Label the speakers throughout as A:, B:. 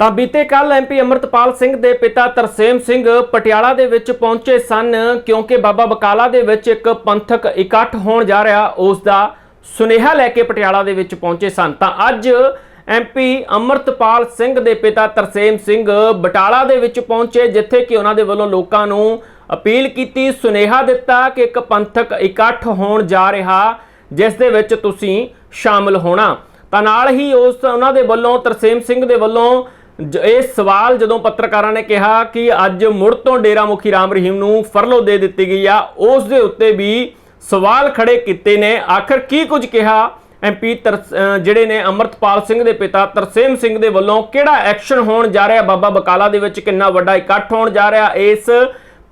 A: ਤਾਂ ਬੀਤੇ ਕੱਲ ਐਮਪੀ ਅਮਰਤਪਾਲ ਸਿੰਘ ਦੇ ਪਿਤਾ ਤਰਸੇਮ ਸਿੰਘ ਪਟਿਆਲਾ ਦੇ ਵਿੱਚ ਪਹੁੰਚੇ ਸਨ, ਕਿਉਂਕਿ ਬਾਬਾ ਬਕਾਲਾ ਦੇ ਵਿੱਚ ਇੱਕ ਪੰਥਕ ਇਕੱਠ ਹੋਣ ਜਾ ਰਿਹਾ, ਉਸ ਦਾ ਸੁਨੇਹਾ ਲੈ ਕੇ ਪਟਿਆਲਾ ਦੇ ਵਿੱਚ ਪਹੁੰਚੇ ਸਨ। ਤਾਂ ਅੱਜ ਐਮਪੀ ਅਮਰਤਪਾਲ ਸਿੰਘ ਦੇ ਪਿਤਾ ਤਰਸੇਮ ਸਿੰਘ ਬਟਾਲਾ ਦੇ ਵਿੱਚ ਪਹੁੰਚੇ, ਜਿੱਥੇ ਕਿ ਉਹਨਾਂ ਦੇ ਵੱਲੋਂ ਲੋਕਾਂ ਨੂੰ ਅਪੀਲ ਕੀਤੀ, ਸੁਨੇਹਾ ਦਿੱਤਾ ਕਿ ਇੱਕ ਪੰਥਕ ਇਕੱਠ ਹੋਣ ਜਾ ਰਿਹਾ, ਜਿਸ ਦੇ ਵਿੱਚ ਤੁਸੀਂ ਸ਼ਾਮਲ ਹੋਣਾ। ਤਾਂ ਨਾਲ ਹੀ ਉਸ ਉਹਨਾਂ ਦੇ ਵੱਲੋਂ, ਤਰਸੇਮ ਸਿੰਘ ਦੇ ਵੱਲੋਂ ਇਹ ਸਵਾਲ ਜਦੋਂ ਪੱਤਰਕਾਰਾਂ ਨੇ ਕਿਹਾ ਕਿ ਅੱਜ ਮੁੜ ਤੋਂ ਡੇਰਾ ਮੁਖੀ ਰਾਮ ਰਹੀਮ ਨੂੰ ਫਰਲੋ ਦੇ ਦਿੱਤੀ ਗਈ ਆ, ਉਸ ਦੇ ਉੱਤੇ ਵੀ ਸਵਾਲ ਖੜੇ ਕੀਤੇ ਨੇ। ਆਖਰ ਕੀ ਕੁਝ ਕਿਹਾ? ਐਮਪੀ ਜਿਹੜੇ ਨੇ ਅਮਰਤਪਾਲ ਸਿੰਘ ਦੇ ਪਿਤਾ ਤਰਸੇਮ ਸਿੰਘ ਦੇ ਵੱਲੋਂ ਕਿਹੜਾ ਐਕਸ਼ਨ ਹੋਣ ਜਾ ਰਿਹਾ? ਬਾਬਾ ਬਕਾਲਾ ਦੇ ਵਿੱਚ ਕਿੰਨਾ ਵੱਡਾ ਇਕੱਠ ਹੋਣ ਜਾ ਰਿਹਾ? ਇਸ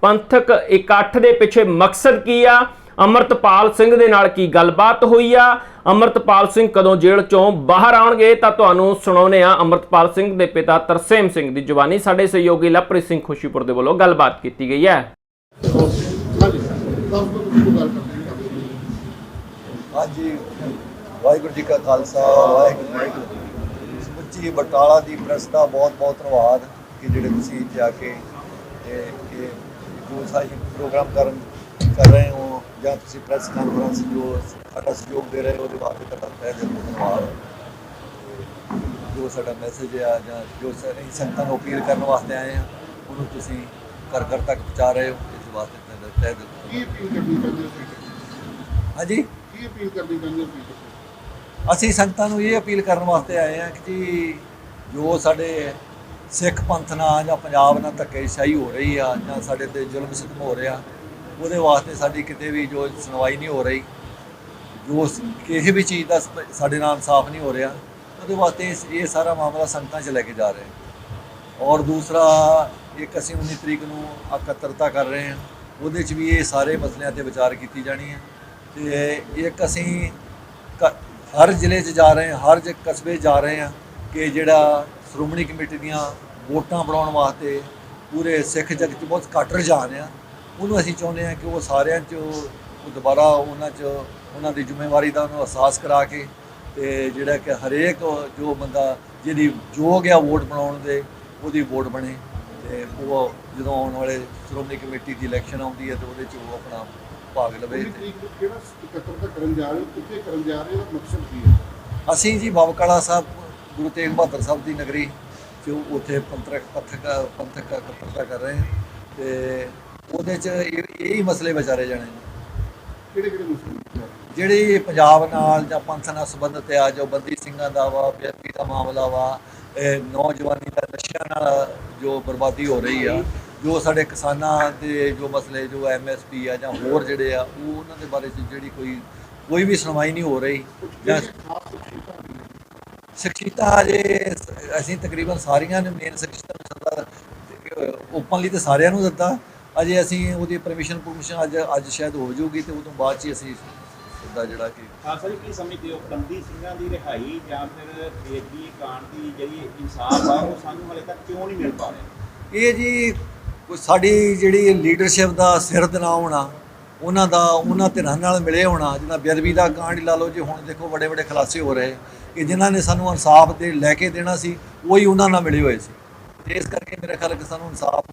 A: ਪੰਥਕ ਇਕੱਠ ਦੇ ਪਿੱਛੇ ਮਕਸਦ ਕੀ ਆ? ਅਮਰਤਪਾਲ ਸਿੰਘ ਦੇ ਨਾਲ ਕੀ ਗੱਲਬਾਤ ਹੋਈ ਆ? ਅਮਰਤਪਾਲ ਸਿੰਘ ਕਦੋਂ ਜੇਲ੍ਹ ਚੋਂ ਬਾਹਰ ਆਉਣਗੇ? ਤਾਂ ਤੁਹਾਨੂੰ ਸੁਣਾਉਨੇ ਆ ਅਮਰਤਪਾਲ ਸਿੰਘ ਦੇ ਪਿਤਾ ਤਰਸੇਮ ਸਿੰਘ ਦੀ ਜ਼ੁਬਾਨੀ ਸਾਡੇ ਸਹਿਯੋਗੀ ਲਵਪ੍ਰੀਤ ਸਿੰਘ ਖੁਸ਼ੀਪੁਰ ਦੇ ਵੱਲੋਂ ਗੱਲਬਾਤ ਕੀਤੀ ਗਈ ਹੈ।
B: ਹਾਂਜੀ।
C: ਵਾਹਿਗੁਰੂ ਜੀ ਕਾ ਖਾਲਸਾ, ਵਾਹਿਗੁਰੂ ਸਮੁੱਚੀ ਬਟਾਲਾ ਦੀ ਪ੍ਰੈਸ ਦਾ ਬਹੁਤ ਬਹੁਤ ਧੰਨਵਾਦ ਕਿ ਜਿਹੜੇ ਤੁਸੀਂ ਇੱਥੇ ਆ ਕੇ ਇਹ ਜੋ ਸਾਡੀ ਪ੍ਰੋਗਰਾਮ ਕਰਨ ਕਰ ਰਹੇ ਹੋ। ਜਾਂ ਤੁਸੀਂ ਪ੍ਰੈਸ ਕਾਨਫਰੰਸ ਜੋ ਸਾਡਾ ਸਹਿਯੋਗ ਦੇ ਰਹੇ ਹੋ ਉਹਦੇ ਵਾਸਤੇ ਤੁਹਾਡਾ ਤਹਿ ਦਿਲ ਤੋਂ ਧੰਨਵਾਦ। ਜੋ ਸਾਡਾ ਮੈਸੇਜ ਆ ਜਾਂ ਜੋ ਸਾਡੀ ਸੰਗਤਾਂ ਨੂੰ ਅਪੀਲ ਕਰਨ ਵਾਸਤੇ ਆਏ ਆ ਉਹਨੂੰ ਤੁਸੀਂ ਘਰ ਘਰ ਤੱਕ ਪਹੁੰਚਾ ਰਹੇ ਹੋ ਇਸ ਵਾਸਤੇ ਤੁਹਾਡਾ ਤਹਿ ਦਿਲ ਤੋਂ
B: ਕੀ ਅਪੀਲ ਕਰਨੀ ਚਾਹੁੰਦੇ ਹੋ ਤੁਸੀਂ?
C: ਹਾਂਜੀ?
B: ਕੀ ਅਪੀਲ ਕਰਨੀ ਚਾਹੁੰਦੇ ਹੋ
C: ਅਸੀਂ ਸੰਗਤਾਂ ਨੂੰ ਇਹ ਅਪੀਲ ਕਰਨ ਵਾਸਤੇ ਆਏ ਹਾਂ ਕਿ ਜੀ ਜੋ ਸਾਡੇ ਸਿੱਖ ਪੰਥ ਨਾਲ ਜਾਂ ਪੰਜਾਬ ਨਾਲ ਧੱਕੇਸ਼ਾਹੀ ਹੋ ਰਹੀ ਆ ਜਾਂ ਸਾਡੇ ਤੇ ਜ਼ੁਲਮ ਸਿੱਤਮ ਹੋ ਰਿਹਾ ਉਹਦੇ ਵਾਸਤੇ ਸਾਡੀ ਕਿਤੇ ਵੀ ਜੋ ਸੁਣਵਾਈ ਨਹੀਂ ਹੋ ਰਹੀ, ਜੋ ਕਿਸੇ ਵੀ ਚੀਜ਼ ਦਾ ਸਾਡੇ ਨਾਲ ਇਨਸਾਫ ਨਹੀਂ ਹੋ ਰਿਹਾ, ਉਹਦੇ ਵਾਸਤੇ ਇਹ ਸਾਰਾ ਮਾਮਲਾ ਸੰਗਤਾਂ 'ਚ ਲੈ ਕੇ ਜਾ ਰਹੇ ਔਰ ਦੂਸਰਾ, ਇੱਕ ਅਸੀਂ 19 ਤਰੀਕ ਨੂੰ ਇਕੱਤਰਤਾ ਕਰ ਰਹੇ ਹਾਂ, ਉਹਦੇ 'ਚ ਵੀ ਇਹ ਸਾਰੇ ਮਸਲਿਆਂ ਤੇ ਵਿਚਾਰ ਕੀਤੀ ਜਾਣੀ ਹੈ। ਤੇ ਇੱਕ ਅਸੀਂ ਕ- ਹਰ ਜ਼ਿਲ੍ਹੇ 'ਚ ਜਾ ਰਹੇ ਹਾਂ, ਹਰ ਜ, ਕਸਬੇ 'ਚ ਜਾ ਰਹੇ ਹਾਂ ਕਿ ਜਿਹੜਾ ਸ਼੍ਰੋਮਣੀ ਕਮੇਟੀ ਦੀਆਂ ਵੋਟਾਂ ਬਣਾਉਣ ਵਾਸਤੇ ਪੂਰੇ ਸਿੱਖ ਜਗਤ 'ਚ ਬਹੁਤ ਘੱਟ ਰੁਝਾਨ ਆ। ਉਹਨੂੰ ਅਸੀਂ ਚਾਹੁੰਦੇ ਹਾਂ ਕਿ ਉਹ ਸਾਰਿਆਂ 'ਚ ਉਹ ਦੁਬਾਰਾ ਉਹਨਾਂ 'ਚ ਉਹਨਾਂ ਦੀ ਜ਼ਿੰਮੇਵਾਰੀ ਦਾ ਉਹਨੂੰ ਅਹਿਸਾਸ ਕਰਾ ਕੇ ਤੇ ਜਿਹੜਾ ਕਿ ਹਰੇਕ ਜੋ ਬੰਦਾ ਜਿਹਦੀ ਯੋਗ ਆ ਵੋਟ ਬਣਾਉਣ ਦੇ ਉਹਦੀ ਵੋਟ ਬਣੇ ਤੇ ਉਹ ਜਦੋਂ ਆਉਣ ਵਾਲੇ ਸ਼੍ਰੋਮਣੀ ਕਮੇਟੀ ਦੀ ਇਲੈਕਸ਼ਨ ਆਉਂਦੀ ਹੈ ਤੇ ਉਹਦੇ 'ਚ ਉਹ ਆਪਣਾ ਭਾਗ ਲਵੇ
B: 19
C: ਤੇ
B: ਤਰੀਕ ਨੂੰ ਕਿਹੜਾ ਇਕੱਤਰਤਾ ਕਰਨ ਜਾ ਰਹੇ ਹੋ? ਕਿੱਥੇ ਕਰਨ ਜਾ ਰਹੇ ਹੋ? ਮਕਸਦ ਕੀ ਹੈ?
C: ਅਸੀਂ ਜੀ ਬਾਬਕਾਲਾ ਸਾਹਿਬ ਗੁਰੂ ਤੇਗ ਬਹਾਦਰ ਸਾਹਿਬ ਦੀ ਨਗਰੀ ਜੋ ਉੱਥੇ ਪੰਥਕ ਪਥਕ ਪੰਥਕ ਇਕੱਤਰਤਾ ਕਰ ਰਹੇ ਹਾਂ ਤੇ ਉਹਦੇ ਚ ਇਹ ਇਹੀ ਮਸਲੇ ਵਿਚਾਰੇ ਜਾਣੇ ਨੇ।
B: ਕਿਹੜੇ ਕਿਹੜੇ ਮੁਸਲਿਮ
C: ਜਿਹੜੀ ਪੰਜਾਬ ਨਾਲ ਜਾਂ ਪੰਥ ਨਾਲ ਸੰਬੰਧਿਤ ਆ ਜੋ ਬੰਦੀ ਸਿੰਘਾਂ ਦਾ ਵਾ ਬੇਅਦਬੀ ਦਾ ਮਾਮਲਾ ਵਾ ਨੌਜਵਾਨੀ ਦਾ ਨਸ਼ਿਆਂ ਨਾਲ ਜੋ ਬਰਬਾਦੀ ਹੋ ਰਹੀ ਆ ਜੋ ਸਾਡੇ ਕਿਸਾਨਾਂ ਦੇ ਜੋ ਮਸਲੇ ਜੋ ਐਮਐਸਪੀ ਆ ਜਾਂ ਹੋਰ ਜਿਹੜੇ ਆ ਉਹ ਉਹਨਾਂ ਦੇ ਬਾਰੇ 'ਚ ਜਿਹੜੀ ਕੋਈ ਕੋਈ ਵੀ ਸੁਣਵਾਈ ਨਹੀਂ ਹੋ ਰਹੀ। ਜਾਂ ਸ਼ਖਸੀਤਾ ਜੇ ਅਸੀਂ ਤਕਰੀਬਨ ਸਾਰੀਆਂ ਨੇ ਮੇਨ ਸ਼ਖਸੀਤਾ ਨੂੰ ਸੱਦਾ ਓਪਨਲੀ ਤੇ ਸਾਰਿਆਂ ਨੂੰ ਦਿੱਤਾ। ਅਜੇ ਅਸੀਂ ਉਹਦੀ ਪਰਮਿਸ਼ਨ ਪਰਮਿਸ਼ਨ ਅੱਜ ਅੱਜ ਸ਼ਾਇਦ ਹੋ ਜਾਊਗੀ ਤੇ ਉਦੋਂ ਬਾਅਦ ਚ ਹੀ ਅਸੀਂ ਸੱਦਾ ਜਿਹੜਾ ਕਿ
D: ਜੀ ਕੀ ਸਮਝਦੇ ਹੋ? ਬੰਦੀ ਸਿੰਘਾਂ ਦੀ ਰਿਹਾਈ ਜਾਂ ਫਿਰ ਬੇਦੀ ਕਾਂਡ ਦੀ ਜਿਹੜੀ ਇਨਸਾਫ ਆ ਉਹ ਸਾਨੂੰ ਹਲੇ ਤੱਕ ਕਿਉਂ ਨਹੀਂ ਮਿਲ ਪਾ ਰਿਹਾ?
C: ਇਹ ਜੀ ਕੋਈ ਸਾਡੀ ਜਿਹੜੀ ਲੀਡਰਸ਼ਿਪ ਦਾ ਸਿਰ ਨਾ ਹੋਣਾ ਉਹਨਾਂ ਦਾ ਉਹਨਾਂ ਧਿਰਾਂ ਨਾਲ ਮਿਲੇ ਹੋਣਾ ਜਿੱਦਾਂ ਬੇਅਦਬੀ ਦਾ ਕਾਂਡ ਲਾ ਲਓ ਜੀ ਹੁਣ ਦੇਖੋ ਵੱਡੇ ਵੱਡੇ ਖੁਲਾਸੇ ਹੋ ਰਹੇ ਕਿ ਜਿਨ੍ਹਾਂ ਨੇ ਸਾਨੂੰ ਇਨਸਾਫ ਦੇ ਲੈ ਕੇ ਦੇਣਾ ਸੀ ਉਹੀ ਉਹਨਾਂ ਨਾਲ ਮਿਲੇ ਹੋਏ ਸੀ। ਤੇ ਇਸ ਕਰਕੇ ਮੇਰੇ ਖਿਆਲ ਕਿ ਸਾਨੂੰ ਇਨਸਾਫ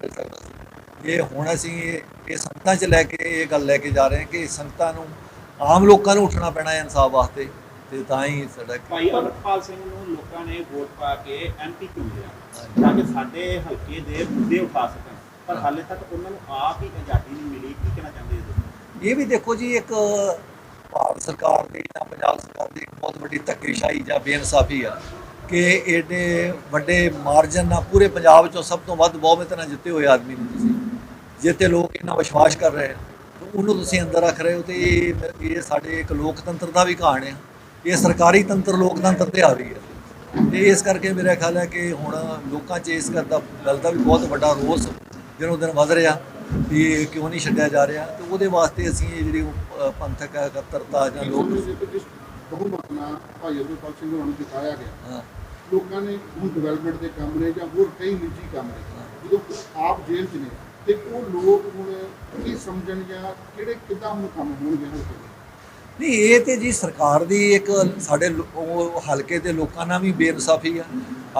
C: ਮਿਲ ਸਕਦਾ ਇਹ ਹੁਣ ਅਸੀਂ ਇਹ ਸੰਗਤਾਂ 'ਚ ਲੈ ਕੇ ਇਹ ਗੱਲ ਲੈ ਕੇ ਜਾ ਰਹੇ ਹਾਂ ਕਿ ਸੰਗਤਾਂ ਨੂੰ ਆਮ ਲੋਕਾਂ ਨੂੰ ਉੱਠਣਾ ਪੈਣਾ ਹੈ ਇਨਸਾਫ ਵਾਸਤੇ ਤੇ ਤਾਂ ਹੀ ਸਾਡਾ
D: ਭਾਈ ਅਮਰਪਾਲ ਸਿੰਘ ਨੂੰ ਲੋਕਾਂ ਨੇ ਵੋਟ ਪਾ ਕੇ ਐਮਪੀ ਚੁਣਿਆ ਤਾਂ ਕਿ ਸਾਡੇ ਹਲਕੇ ਦੇ ਮੁੱਦੇ ਉਠਾ ਸਕਣ ਪਰ ਹਾਲੇ ਤੱਕ ਉਹਨਾਂ ਨੂੰ ਆਪ ਹੀ ਆਜ਼ਾਦੀ ਨਹੀਂ ਮਿਲੀ ਕੀ ਕਹਿਣਾ ਚਾਹੁੰਦੇ ਹੋ?
C: ਇਹ ਵੀ ਦੇਖੋ ਜੀ ਇੱਕ ਭਾਰਤ ਸਰਕਾਰ ਦੀ ਜਾਂ ਪੰਜਾਬ ਸਰਕਾਰ ਦੀ ਬਹੁਤ ਵੱਡੀ ਧੱਕੇਸ਼ਾਹੀ ਜਾਂ ਬੇਇਨਸਾਫੀ ਆ ਕਿ ਏਡੇ ਵੱਡੇ ਮਾਰਜਨ ਨਾਲ ਪੂਰੇ ਪੰਜਾਬ ਚੋਂ ਸਭ ਤੋਂ ਵੱਧ ਬਹੁਮਤ ਨਾਲ ਜਿੱਤੇ ਹੋਏ ਆਦਮੀ ਨੂੰ ਤੁਸੀਂ ਜਿੱਤੇ ਲੋਕ ਇੰਨਾ ਵਿਸ਼ਵਾਸ ਕਰ ਰਹੇ ਆ ਤੇ ਉਹਨੂੰ ਤੁਸੀਂ ਅੰਦਰ ਰੱਖ ਰਹੇ ਹੋ ਤੇ ਇਹ ਇਹ ਸਾਡੇ ਇੱਕ ਲੋਕਤੰਤਰ ਦਾ ਵੀ ਕਹਾਣ ਆ। ਇਹ ਸਰਕਾਰੀ ਤੰਤਰ ਲੋਕਤੰਤਰ ਤੇ ਆ ਰਹੀ ਹੈ ਤੇ ਇਸ ਕਰਕੇ ਮੇਰਾ ਖਿਆਲ ਹੈ ਕਿ ਹੁਣ ਲੋਕਾਂ 'ਚ ਇਸ ਗੱਲ ਦਾ ਗੱਲ ਦਾ ਵੀ ਬਹੁਤ ਵੱਡਾ ਰੋਸ ਦਿਨੋਂ ਦਿਨ ਵਧ ਰਿਹਾ ਵੀ ਕਿਉਂ ਨਹੀਂ ਛੱਡਿਆ ਜਾ ਰਿਹਾ। ਤੇ ਉਹਦੇ ਵਾਸਤੇ ਅਸੀਂ ਇਹ ਜਿਹੜੀ ਪੰਥਕ ਇਕੱਤਰਤਾ ਜਾਂ ਲੋਕ
B: ਸਮਝਦੇ ਹੋ ਕਿ ਜਿਸ ਬਹੁਮਤ ਨਾਲ ਭਾਈ ਅਬਦੁਲਪਾਲ ਸਿੰਘ ਨੂੰ ਜਿਤਾਇਆ ਗਿਆ
C: ਹਾਂ,
B: ਲੋਕਾਂ ਨੇ ਹੁਣ ਡਿਵੈਲਪਮੈਂਟ ਦੇ ਕੰਮ ਨੇ ਜਾਂ ਹੋਰ ਕਈ ਨਿੱਜੀ ਕੰਮ ਨੇ ਜਦੋਂ ਆਪ ਜੇਲ੍ਹ 'ਚ ਨੇ ਤੇ ਉਹ ਲੋਕ ਹੁਣ ਕੀ ਸਮਝਣ ਜਾਂ ਕਿਹੜੇ ਕਿੱਦਾਂ ਹੁਣ ਕੰਮ ਹੋਣਗੇ ਹਲਕੇ
C: ਨਹੀਂ, ਇਹ ਤੇ ਜੀ ਸਰਕਾਰ ਦੀ ਇੱਕ ਸਾਡੇ ਹਲਕੇ ਦੇ ਲੋਕਾਂ ਨਾਲ ਵੀ ਬੇਇਨਸਾਫੀ ਆ।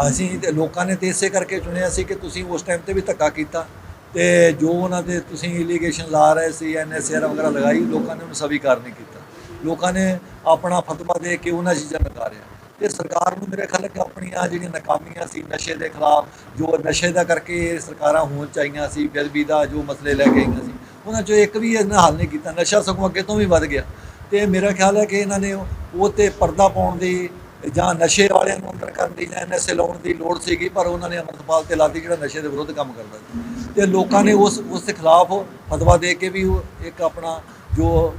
C: ਅਸੀਂ ਤੇ ਲੋਕਾਂ ਨੇ ਤੇ ਇਸੇ ਕਰਕੇ ਚੁਣਿਆ ਸੀ ਕਿ ਤੁਸੀਂ ਉਸ ਟਾਈਮ ਤੇ ਵੀ ਧੱਕਾ ਕੀਤਾ ਤੇ ਜੋ ਉਹਨਾਂ ਦੇ ਤੁਸੀਂ ਇਲੀਗੇਸ਼ਨ ਲਾ ਰਹੇ ਸੀ ਐਨਐਸਆਰ ਵਗੈਰਾ ਲਗਾਈ, ਲੋਕਾਂ ਨੇ ਉਹਨੂੰ ਸਵੀਕਾਰ ਨਹੀਂ ਕੀਤਾ। ਲੋਕਾਂ ਨੇ ਆਪਣਾ ਫਤਵਾ ਦੇ ਕੇ ਉਹਨਾਂ ਚੀਜ਼ਾਂ ਲਗਾ ਰਿਹਾ ਤੇ ਸਰਕਾਰ ਨੂੰ ਮੇਰੇ ਖਿਆਲ ਕਿ ਆਪਣੀਆਂ ਜਿਹੜੀਆਂ ਨਾਕਾਮੀਆਂ ਸੀ ਨਸ਼ੇ ਦੇ ਖਿਲਾਫ, ਜੋ ਨਸ਼ੇ ਦਾ ਕਰਕੇ ਸਰਕਾਰਾਂ ਹੋਣ ਚਾਹੀਆਂ ਸੀ, ਬੇਅਦਬੀ ਦਾ ਜੋ ਮਸਲੇ ਲੈ ਕੇ ਆਈਆਂ ਸੀ, ਉਹਨਾਂ ਚੋਂ ਇੱਕ ਵੀ ਇਹਨਾਂ ਹੱਲ ਨਹੀਂ ਕੀਤਾ, ਨਸ਼ਾ ਸਗੋਂ ਅੱਗੇ ਤੋਂ ਵੀ ਵੱਧ ਗਿਆ। ਤੇ ਮੇਰਾ ਖਿਆਲ ਹੈ ਕਿ ਇਹਨਾਂ ਨੇ ਉਹ ਤੇ ਪਰਦਾ ਪਾਉਣ ਦੀ ਜਾਂ ਨਸ਼ੇ ਵਾਲਿਆਂ ਨੂੰ ਅੰਦਰ ਕਰਨ ਦੀ ਜਾਂ ਐਨਐਸਏ ਲਾਉਣ ਦੀ ਲੋੜ ਸੀਗੀ, ਪਰ ਉਹਨਾਂ ਨੇ ਅਮਰਤਪਾਲ ਤੇ ਲਾਦੀ ਜਿਹੜਾ ਨਸ਼ੇ ਦੇ ਵਿਰੁੱਧ ਕੰਮ ਕਰਦਾ ਸੀ। ਤੇ ਲੋਕਾਂ ਨੇ ਉਸ ਉਸ ਦੇ ਖਿਲਾਫ ਫਤਵਾ ਦੇ ਕੇ ਵੀ ਉਹ ਇੱਕ ਆਪਣਾ ਜੋ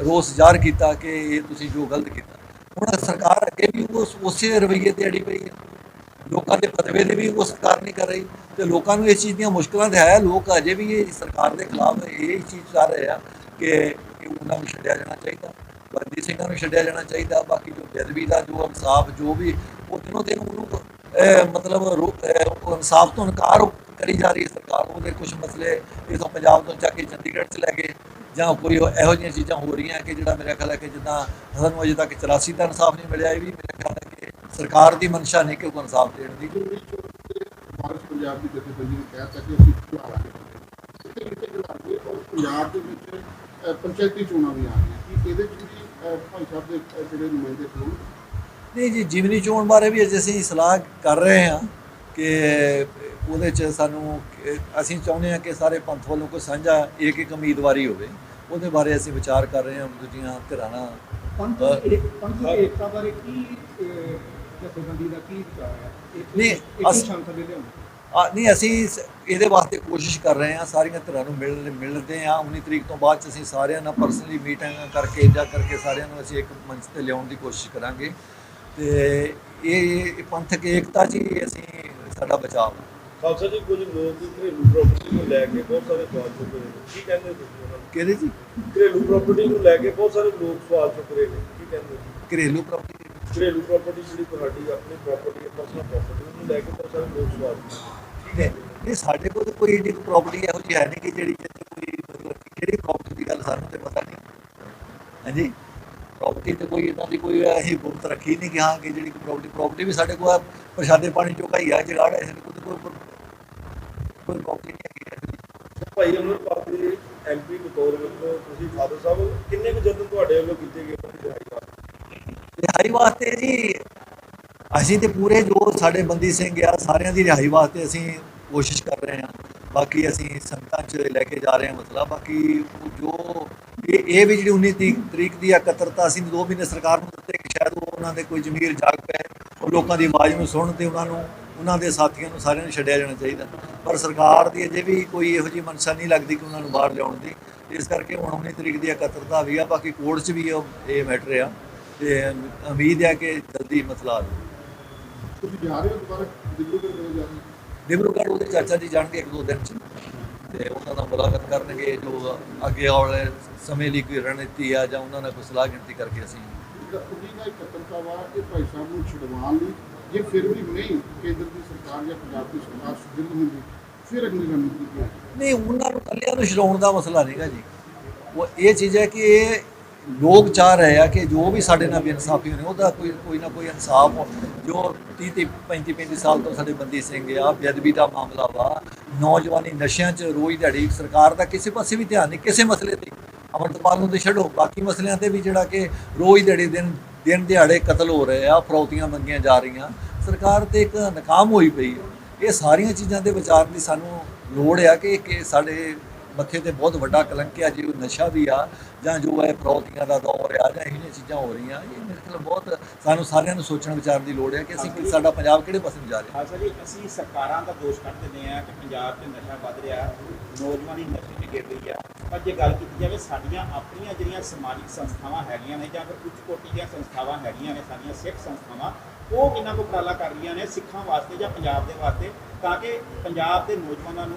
C: ਰੋਸ ਜ਼ਾਹਰ ਕੀਤਾ ਕਿ ਇਹ ਤੁਸੀਂ ਜੋ ਗਲਤ ਕੀਤਾ। ਹੁਣ ਸਰਕਾਰ ਅੱਗੇ ਵੀ ਉਸ, ਉਸੇ ਰਵੱਈਏ ਤੇ ਅੜੀ ਪਈ ਹੈ ਲੋਕਾਂ ਦੇ ਪਤਵੇ ਦੇ ਵੀ ਉਹ ਸਰਕਾਰ ਨਹੀਂ ਕਰ ਰਹੀ। ਤੇ ਲੋਕਾਂ ਨੂੰ ਇਸ ਚੀਜ਼ ਦੀਆਂ ਮੁਸ਼ਕਲਾਂ ਤੇ ਹੈ ਲੋਕ ਅਜੇ ਵੀ ਇਹ ਸਰਕਾਰ ਦੇ ਖਿਲਾਫ ਇਹ ਚੀਜ਼ ਕਰ ਰਹੇ ਆ ਕਿ ਉਹਨਾਂ ਨੂੰ ਛੱਡਿਆ ਜਾਣਾ ਚਾਹੀਦਾ। ਬੰਦੀ ਸਿੰਘਾਂ ਨੂੰ ਛੱਡਿਆ ਜਾਣਾ ਚਾਹੀਦਾ। ਬਾਕੀ ਜੋ ਬੇਅਦਬੀ ਦਾ, ਜੋ ਇਨਸਾਫ, ਜੋ ਵੀ ਉਹ ਦਿਨੋਂ ਦਿਨ ਉਹਨੂੰ ਮਤਲਬ ਰੋ- ਇਨਸਾਫ ਤੋਂ ਇਨਕਾਰ ਕਰੀ ਜਾ ਰਹੀ ਹੈ ਸਰਕਾਰ। ਉਹਦੇ ਕੁਝ ਮਸਲੇ ਇਥੋਂ ਪੰਜਾਬ ਤੋਂ ਚੱਕ ਕੇ ਚੰਡੀਗੜ੍ਹ ਚ ਲੈ ਗਏ। ਜਾਂ ਕੋਈ ਇਹੋ ਜਿਹੀਆਂ ਚੀਜ਼ਾਂ ਹੋ ਰਹੀਆਂ ਕਿ ਜਿਹੜਾ ਮੇਰਾ ਖਿਆਲ ਹੈ ਕਿ ਜਿੱਦਾਂ ਸਾਨੂੰ ਅਜੇ ਤੱਕ 84 ਦਾ ਇਨਸਾਫ ਨਹੀਂ ਮਿਲਿਆ ਇਹ ਵੀ ਮੇਰਾ ਖਿਆਲ ਹੈ ਕਿ ਸਰਕਾਰ ਦੀ ਮਨਸ਼ਾ ਨਹੀਂ ਕਿ ਉਹ ਇਨਸਾਫ ਦੇਣ ਦੀ।
B: ਪੰਜਾਬ ਦੀ ਜਥੇਬੰਦੀ ਨੇ ਕਹਿ ਤਾ ਕਿ ਅਸੀਂ ਖਿਲਾਰਾਂਗੇ ਕਿਤੇ ਕਿਤੇ ਖਿਲਾਰਾਂਗੇ ਔਰ ਪੰਜਾਬ ਦੇ ਵਿੱਚ ਅਹ, ਪੰਚਾਇਤੀ ਚੋਣਾਂ ਵੀ ਆ ਰਹੀਆਂ। ਕਿ ਇਹਦੇ ਵਿੱਚ ਵੀ ਅਹ, ਭਾਈ ਸਾਹਿਬ ਦੇ ਅਹ, ਜਿਹੜੇ ਨੁਮਾਇੰਦੇ ਹੋਣ?
C: ਨਹੀਂ ਜੀ ਜਿਮਨੀ ਚੋਣ ਬਾਰੇ ਵੀ ਅਜੇ ਅਸੀਂ ਸਲਾਹ ਕਰ ਰਹੇ ਹਾਂ ਕਿ ਉਹਦੇ ਚ ਸਾਨੂੰ ਅਸੀਂ ਚਾਹੁੰਦੇ ਹਾਂ ਕਿ ਸਾਰੇ ਪੰਥ ਵੱਲੋਂ ਕੋਈ ਸਾਂਝਾ ਇੱਕ ਇੱਕ ਉਮੀਦਵਾਰੀ ਹੋਵੇ। ਉਹਦੇ ਬਾਰੇ ਅਸੀਂ ਵਿਚਾਰ ਕਰ ਰਹੇ ਹਾਂ ਦੂਜੀਆਂ ਧਿਰਾਂ ਨਾਲ
E: ਪੰਥ ਪੰਥ ਦੀ ਏਕਤਾ ਬਾਰੇ ਕੀ ਜਥੇਬੰਦੀ ਦਾ ਕੀ ਵਿਚਾਰ ਹੈ?
C: ਨਹੀਂ, ਅਸ-
E: ਸੰਸਦ ਦੇ ਲਿਆਉਣ।
C: ਆ ਨਹੀਂ ਅਸੀਂ ਇਹਦੇ ਵਾਸਤੇ ਕੋਸ਼ਿਸ਼ ਕਰ ਰਹੇ ਹਾਂ ਸਾਰੀਆਂ ਧਿਰਾਂ ਨੂੰ ਮਿਲ ਮਿਲਦੇ ਹਾਂ। 19 ਤਰੀਕ ਤੋਂ ਬਾਅਦ 'ਚ ਅਸੀਂ ਸਾਰਿਆਂ ਨਾਲ ਪਰਸਨਲੀ ਮੀਟਿੰਗ ਕਰਕੇ ਜਾਂ ਕਰਕੇ ਸਾਰਿਆਂ ਨੂੰ ਅਸੀਂ ਇੱਕ ਮੰਚ ਤੇ ਲਿਆਉਣ ਦੀ ਕੋਸ਼ਿਸ਼ ਕਰਾਂਗੇ। ਤੇ ਇਹ ਪੰਥਕ ਏਕਤਾ ਜੀ ਅਸੀਂ ਸਾਡਾ ਬਚਾਅ।
F: ਖਾਲਸਾ ਜੀ ਕੁਝ ਲੋਕ ਘਰੇਲੂ ਪ੍ਰਾਪਰਟੀ ਨੂੰ ਲੈ ਕੇ ਬਹੁਤ ਸਾਰੇ ਸਵਾਲ ਚੁੱਕ ਰਹੇ ਨੇ। ਕੀ ਕਹਿੰਦੇ ਹੋ ਤੁਸੀਂ ਉਹਨਾਂ ਨੂੰ?
C: ਕਿਹਦੇ ਜੀ?
F: ਘਰੇਲੂ ਪ੍ਰਾਪਰਟੀ ਨੂੰ ਲੈ ਕੇ ਬਹੁਤ ਸਾਰੇ ਲੋਕ ਸਵਾਲ ਚੁੱਕ ਰਹੇ ਨੇ। ਕੀ ਕਹਿੰਦੇ ਹੋ
C: ਘਰੇਲੂ ਪ੍ਰਾਪਰਟੀ
F: ਘਰੇਲੂ ਪ੍ਰਾਪਰਟੀ ਜਿਹੜੀ ਤੁਹਾਡੀ ਆਪਣੀ ਪ੍ਰਾਪਰਟੀ ਹੈ ਪਰਸਨਲ ਪ੍ਰਾਪਰਟੀ ਉਹਨੂੰ ਲੈ ਕੇ ਬਹੁਤ ਸਾਰੇ ਲੋਕ ਸਵਾਲ ਚੁੱਕ ਰਹੇ ਨੇ।
C: ਨਹੀਂ ਸਾਡੇ ਕੋਲ ਤਾਂ ਕੋਈ ਏਡੀ ਪ੍ਰਾਪਰਟੀ ਇਹੋ ਜਿਹੀ ਹੈ ਨਹੀਂ ਕਿ ਜਿਹੜੀ ਜਿਹਦੇ ਕੋਈ ਮਤਲਬ ਕਿ ਕਿਹੜੀ ਪ੍ਰਾਪਰਟੀ ਦੀ ਗੱਲ ਸਾਨੂੰ ਤੇ ਪਤਾ ਨਹੀਂ। ਹਾਂਜੀ? ਪ੍ਰਾਪਰਟੀ ਤੇ ਕੋਈ ਇਦਾਂ ਦੀ ਕੋਈ ਅਸੀਂ ਗੁਪਤ ਰੱਖੀ ਨਹੀਂ ਕਿ ਹਾਂ ਕਿ ਜਿਹੜੀ ਪ੍ਰਾਪਰਟੀ ਪ੍ਰਾਪਰਟੀ ਵੀ ਸਾਡੇ ਕੋਲ ਆ, ਪ੍ਰਸ਼ਾਦੇ ਪਾਣੀ ਚੁਕਾਈ ਆ ਜਗਾੜ ਹੈ ਸਾਡੇ ਕੋਲ ਤਾਂ ਕੋਈ ਕੋਈ ਪ੍ਰਾਪਰਟੀ ਨਹੀਂ ਹੈਗੀ।
F: ਭਾਈ ਅਮਰਪਾਲ ਦੇ ਐਮਪੀ ਬਤੌਰ ਵੱਲੋਂ ਤੁਸੀਂ ਫਾਦਰ ਸਾਹਿਬ ਕਿੰਨੇ ਕੁ ਯਤਨ ਤੁਹਾਡੇ ਵੱਲੋਂ ਕੀਤੇ ਗਏ ਰਿਹਾਈ ਵਾਸਤੇ?
C: ਰਿਹਾਈ ਵਾਸਤੇ ਜੀ ਅਸੀਂ ਤੇ ਪੂਰੇ ਜੋ ਸਾਡੇ ਬੰਦੀ ਸਿੰਘ ਆ ਸਾਰਿਆਂ ਦੀ ਰਿਹਾਈ ਵਾਸਤੇ ਅਸੀਂ ਕੋਸ਼ਿਸ਼ ਕਰ ਰਹੇ ਹਾਂ। ਬਾਕੀ ਅਸੀਂ ਸੰਗਤਾਂ 'ਚ ਲੈ ਕੇ ਜਾ ਰਹੇ ਹਾਂ ਮਸਲਾ। ਬਾਕੀ ਜੋ ਇਹ ਇਹ ਵੀ ਜਿਹੜੀ 19 ਤਰੀਕ ਤਰੀਕ ਦੀ ਇਕੱਤਰਤਾ ਅਸੀਂ ਦੋ ਮਹੀਨੇ ਸਰਕਾਰ ਨੂੰ ਦਿੱਤੇ ਕਿ ਸ਼ਾਇਦ ਉਹ ਉਹਨਾਂ ਦੇ ਕੋਈ ਜ਼ਮੀਰ ਜਾਗ ਪਏ ਉਹ ਲੋਕਾਂ ਦੀ ਆਵਾਜ਼ ਨੂੰ ਸੁਣਨ ਤੇ ਉਹਨਾਂ ਨੂੰ ਉਹਨਾਂ ਦੇ ਸਾਥੀਆਂ ਨੂੰ ਸਾਰਿਆਂ ਨੂੰ ਛੱਡਿਆ ਜਾਣਾ ਚਾਹੀਦਾ। ਪਰ ਸਰਕਾਰ ਦੀ ਅਜੇ ਵੀ ਕੋਈ ਇਹੋ ਜਿਹੀ ਮਨਸ਼ਾ ਨਹੀਂ ਲੱਗਦੀ ਕਿ ਉਹਨਾਂ ਨੂੰ ਬਾਹਰ ਲਿਆਉਣ ਦੀ। ਇਸ ਕਰਕੇ ਹੁਣ 19 ਤਰੀਕ ਦੀ ਇਕੱਤਰਤਾ ਵੀ ਆ ਬਾਕੀ ਕੋਰਟ 'ਚ ਵੀ ਇਹ ਮੈਟਰ ਆ। ਤੇ ਉਮੀਦ ਹੈ ਕਿ ਜਲਦੀ ਮਸਲਾ ਹੱਲ
B: ਤੁਸੀਂ ਜਾ ਰਹੇ ਹੋ ਦੁਬਾਰਾ ਕਦੋਂ ਜਾ ਰਹੇ
C: ਡਿਬਰੂਗੜ੍ਹ ਉਹਦੇ ਚਾਚਾ ਜੀ ਜਾਣਗੇ ਇੱਕ ਦੋ ਦਿਨ ਚ। ਤੇ ਉਹਨਾਂ ਨਾਲ ਮੁਲਾਕਾਤ ਕਰਨਗੇ ਜੋ ਅੱਗੇ ਆਉਣ ਸਮੇਂ ਲਈ ਕੋਈ ਰਣਨੀਤੀ ਆ ਜਾਂ ਉਹਨਾਂ ਨਾਲ ਕੋਈ ਸਲਾਹ ਗਿਣਤੀ ਕਰਕੇ ਅਸੀਂ
B: ਉਹਦੀ ਦਾ ਇਕੱਤਰਤਾ ਵਾ ਇਹ ਭਾਈ ਸਾਹਿਬ ਨੂੰ ਛਡਵਾਉਣ ਲਈ ਜੇ ਫਿਰ ਵੀ ਨਹੀਂ ਕੇਂਦਰ ਦੀ ਸਰਕਾਰ ਜਾਂ ਪੰਜਾਬ ਦੀ ਸਰਕਾਰ ਸੁਦਿਲ ਹੁੰਦੀ, ਫਿਰ ਅਗਲੀ ਰਣਨੀਤੀ ਕੀ ਹੈ?
C: ਨਹੀਂ, ਉਹਨਾਂ ਨੂੰ ਕੱਲਿਆਂ ਨੂੰ ਛਡਾਉਣ ਦਾ ਮਸਲਾ ਨਹੀਂਗਾ ਜੀ। ਉਹ ਇਹ ਚੀਜ਼ ਹੈ ਕਿ ਇਹ ਲੋਕ ਚਾਹ ਰਹੇ ਆ ਕਿ ਜੋ ਵੀ ਸਾਡੇ ਨਾਲ ਬੇਇਨਸਾਫੀ ਹੋਣੀ, ਉਹਦਾ ਕੋਈ ਕੋਈ ਨਾ ਕੋਈ ਇਨਸਾਫ ਜੋ 30 30 35 35 ਸਾਲ ਤੋਂ ਸਾਡੇ ਬੰਦੀ ਸਿੰਘ ਆ, ਬੇਅਦਬੀ ਦਾ ਮਾਮਲਾ ਵਾ, ਨੌਜਵਾਨੀ ਨਸ਼ਿਆਂ 'ਚ ਰੋਜ਼ ਦਿਹਾੜੀ, ਸਰਕਾਰ ਦਾ ਕਿਸੇ ਪਾਸੇ ਵੀ ਧਿਆਨ ਨਹੀਂ, ਕਿਸੇ ਮਸਲੇ ਤੇ। ਅਮਰਤਪਾਲ ਨੂੰ ਤੇ ਛੱਡੋ, ਬਾਕੀ ਮਸਲਿਆਂ ਤੇ ਵੀ ਜਿਹੜਾ ਕਿ ਰੋਜ਼ ਦਿਹਾੜੀ ਦਿਨ ਦਿਨ ਦਿਹਾੜੇ ਕਤਲ ਹੋ ਰਹੇ ਆ, ਫਰੌਤੀਆਂ ਮੰਗੀਆਂ ਜਾ ਰਹੀਆਂ। ਸਰਕਾਰ ਤੇ ਇੱਕ ਨਕਾਮ ਹੋਈ ਪਈ ਹੈ। ਇਹ ਸਾਰੀਆਂ ਚੀਜ਼ਾਂ ਦੇ ਵਿਚਾਰ ਦੀ ਸਾਨੂੰ ਲੋੜ ਆ ਕਿ ਸਾਡੇ ਮੱਥੇ ਤੇ ਬਹੁਤ ਵੱਡਾ ਕਲੰਕ ਜੀ ਉਹ ਨਸ਼ਾ ਵੀ ਆ ਜਾਂ ਜੋ ਹੈ ਫਰੌਤੀਆਂ ਦਾ ਦੌਰ ਆ ਜਾਂ ਇਹੋ ਜਿਹੀਆਂ ਚੀਜ਼ਾਂ ਹੋ ਰਹੀਆਂ ਇਹ ਮੇਰੇ ਖਿਆਲ ਬਹੁਤ ਸਾਨੂੰ ਸਾਰਿਆਂ ਨੂੰ ਸੋਚਣ ਵਿਚਾਰਨ ਦੀ ਲੋੜ ਹੈ ਕਿ ਅਸੀਂ ਸਾਡਾ ਪੰਜਾਬ ਕਿਹੜੇ ਪਾਸੇ ਨੂੰ ਜਾ ਰਿਹਾ।
D: ਖਾਲਸਾ ਜੀ ਅਸੀਂ ਸਰਕਾਰਾਂ ਦਾ ਦੋਸ਼ ਕੱਢ ਦਿੰਦੇ ਆ ਕਿ ਪੰਜਾਬ 'ਚ ਨਸ਼ਾ ਵੱਧ ਰਿਹਾ ਨੌਜਵਾਨੀ ਨਸ਼ੇ 'ਚ ਗਿਰ ਰਹੀ ਆ। ਪਰ ਜੇ ਗੱਲ ਕੀਤੀ ਜਾਵੇ ਸਾਡੀਆਂ ਆਪਣੀਆਂ ਜਿਹੜੀਆਂ ਸਮਾਜਿਕ ਸੰਸਥਾਵਾਂ ਹੈਗੀਆਂ ਨੇ ਜਾਂ ਫਿਰ ਉੱਚ ਕੋਟੀ ਦੀਆਂ ਸੰਸਥਾਵਾਂ ਹੈਗੀਆਂ ਨੇ ਸਾਡੀਆਂ ਸਿੱਖ ਸੰਸਥਾਵਾਂ ਉਹ ਕਿੰਨਾ ਕੁ ਉਪਰਾਲਾ ਕਰ ਰਹੀਆਂ ਨੇ ਸਿੱਖਾਂ ਵਾਸਤੇ ਜਾਂ ਪੰਜਾਬ ਦੇ ਵਾਸਤੇ ਤਾਂ ਕਿ ਪੰਜਾਬ ਦੇ ਨੌਜਵਾਨਾਂ ਨੂੰ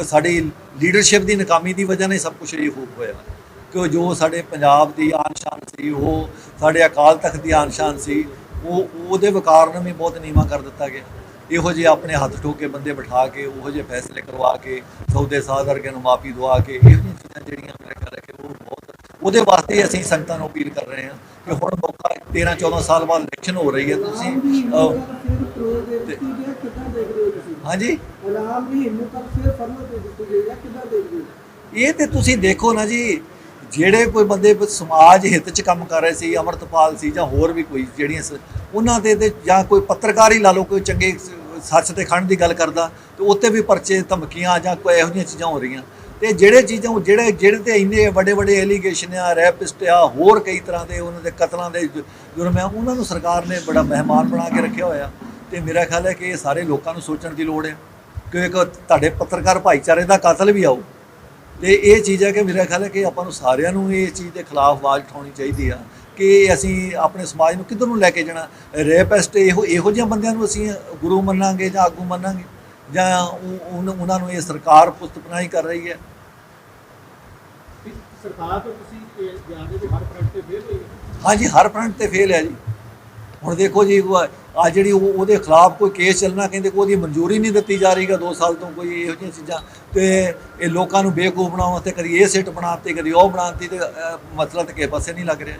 C: ਸਾਡੀ ਲੀਡਰਸ਼ਿਪ ਦੀ ਨਾਕਾਮੀ ਦੀ ਵਜ੍ਹਾ ਨਾਲ ਸਭ ਕੁਝ ਇਹ ਹੋ ਹੋਇਆ। ਕਿ ਜੋ ਸਾਡੇ ਪੰਜਾਬ ਦੀ ਆਨ ਸ਼ਾਨ ਸੀ ਉਹ ਸਾਡੇ ਅਕਾਲ ਤਖਤ ਦੀ ਆਨ ਸ਼ਾਨ ਸੀ ਉਹ ਉਹਦੇ ਵਕਾਰ ਨੂੰ ਵੀ ਬਹੁਤ ਨੀਵਾਂ ਕਰ ਦਿੱਤਾ ਗਿਆ। ਇਹੋ ਜਿਹੇ ਆਪਣੇ ਹੱਥ ਠੋਕੇ ਬੰਦੇ ਬਿਠਾ ਕੇ ਉਹੋ ਜਿਹੇ ਫੈਸਲੇ ਕਰਵਾ ਕੇ ਸੌਦੇ ਸਾਧ ਵਰਗੇ ਨੂੰ ਮਾਫੀ ਦਵਾ ਕੇ ਇਹੋ ਚੀਜ਼ਾਂ ਜਿਹੜੀਆਂ ਮੇਰੇ ਖਿਆਲ ਹੈ ਕਿ ਉਹ ਬਹੁਤ ਉਹਦੇ ਵਾਸਤੇ ਅਸੀਂ ਸੰਗਤਾਂ ਨੂੰ ਅਪੀਲ ਕਰ ਰਹੇ ਹਾਂ ਕਿ ਹੁਣ ਮੌਕਾ 13 14 ਸਾਲ ਬਾਅਦ ਇਲੈਕਸ਼ਨ ਹੋ ਰਹੇ ਹੋ ਤੁਸੀਂ ਹਾਂਜੀ?
E: ਆਰਾਮ ਦੀ ਹਿੰਮਤ ਤੱਕ ਫਰਮਤ ਦੇ ਦਿੱਤੀ ਗਈ ਹੈ, ਕਿੱਦਾਂ ਦੇਖਦੇ ਹੋ?
C: ਇਹ ਤੇ ਤੁਸੀਂ ਦੇਖੋ ਨਾ ਜੀ, ਜਿਹੜੇ ਕੋਈ ਬੰਦੇ ਸਮਾਜ ਹਿੱਤ 'ਚ ਕੰਮ ਕਰ ਰਹੇ ਸੀ, ਅਮਰਤਪਾਲ ਸੀ ਜਾਂ ਹੋਰ ਵੀ ਕੋਈ ਜਿਹੜੀਆਂ ਉਹਨਾਂ ਦੇ ਤੇ ਜਾਂ ਕੋਈ ਪੱਤਰਕਾਰ ਹੀ ਲਾ ਲਓ, ਕੋਈ ਚੰਗੇ ਸੱਚ ਤੇ ਖੰਡ ਦੀ ਗੱਲ ਕਰਦਾ, ਤੇ ਉੱਤੇ ਵੀ ਪਰਚੇ ਧਮਕੀਆਂ ਜਾਂ ਕੋਈ ਇਹੋ ਜਿਹੀਆਂ ਚੀਜ਼ਾਂ ਹੋ ਰਹੀਆਂ। ਤੇ ਜਿਹੜੇ ਚੀਜ਼ਾਂ ਜਿਹੜੇ ਜਿਹੜੇ ਤੇ ਇੰਨੇ ਵੱਡੇ ਵੱਡੇ ਐਲੀਗੇਸ਼ਨ ਆ ਰੈਪਿਸਟ ਆ, ਹੋਰ ਕਈ ਤਰ੍ਹਾਂ ਦੇ ਉਹਨਾਂ ਦੇ ਕਤਲਾਂ ਦੇ ਜੁਰਮ ਆ, ਉਹਨਾਂ ਨੂੰ ਸਰਕਾਰ ਨੇ ਬੜਾ ਮਹਿਮਾਨ ਬਣਾ ਕੇ ਰੱਖਿਆ ਹੋਇਆ। ਤੇ ਮੇਰਾ ਖਿਆਲ ਹੈ ਕਿ ਇਹ ਸਾਰੇ ਲੋਕਾਂ ਨੂੰ ਸੋਚਣ ਦੀ ਲੋੜ ਹੈ। ਕਿ ਇੱਕ ਤੁਹਾਡੇ ਪੱਤਰਕਾਰ ਭਾਈਚਾਰੇ ਦਾ ਕਤਲ ਵੀ ਆਊ। ਤੇ ਇਹ ਚੀਜ਼ ਹੈ ਕਿ ਮੇਰਾ ਖਿਆਲ ਹੈ ਕਿ ਆਪਾਂ ਨੂੰ ਸਾਰਿਆਂ ਨੂੰ ਇਹ ਚੀਜ਼ ਦੇ ਖਿਲਾਫ ਆਵਾਜ਼ ਉਠਾਉਣੀ ਚਾਹੀਦੀ ਆ ਕਿ ਅਸੀਂ ਆਪਣੇ ਸਮਾਜ ਨੂੰ ਕਿੱਧਰ ਨੂੰ ਲੈ ਕੇ ਜਾਣਾ। ਰੇਪਿਸਟ ਇਹੋ ਇਹੋ ਜਿਹੇ ਬੰਦਿਆਂ ਨੂੰ ਅਸੀਂ ਗੁਰੂ ਮੰਨਾਂਗੇ ਜਾਂ ਆਗੂ ਮੰਨਾਂਗੇ ਜਾਂ ਉਹ- ਉਹਨਾਂ ਨੂੰ ਇਹ ਸਰਕਾਰ ਪੁਸਤ ਪਨਾਹੀ ਕਰ ਰਹੀ ਹੈ।
E: ਸਰਕਾਰ ਤੋਂ ਤੁਸੀਂ ਜਾਣਦੇ ਹੋ ਹਰ ਫਰੰਟ ਤੇ ਫੇਲ ਹੋਈ ਹੈ?
C: ਹਾਂਜੀ ਹਰ ਫਰੰਟ ਤੇ ਫੇਲ ਹੈ ਜੀ। ਹੁਣ ਦੇਖੋ ਜੀ ਆ ਜਿਹੜੀ ਉਹ ਉਹਦੇ ਖਿਲਾਫ ਕੋਈ ਕੇਸ ਚੱਲਣਾ ਕਹਿੰਦੇ ਕੋਈ ਉਹਦੀ ਮਨਜ਼ੂਰੀ ਨਹੀਂ ਦਿੱਤੀ ਜਾ ਰਹੀਗਾ 2 ਸਾਲ ਤੋਂ ਕੋਈ ਇਹੋ ਜਿਹੀਆਂ ਚੀਜ਼ਾਂ ਤੇ ਇਹ ਲੋਕਾਂ ਨੂੰ ਬੇਵਕੂਫ ਬਣਾਉਣ ਵਾਸਤੇ ਕਦੀ ਇਹ ਸਿੱਟ ਬਣਾਤੀ ਕਦੀ ਉਹ ਬਣਾਤੀ ਤੇ ਅਹ, ਮਸਲਾ ਤੇ ਕਿਸੇ ਪਾਸੇ ਨਹੀਂ ਲੱਗ ਰਿਹਾ।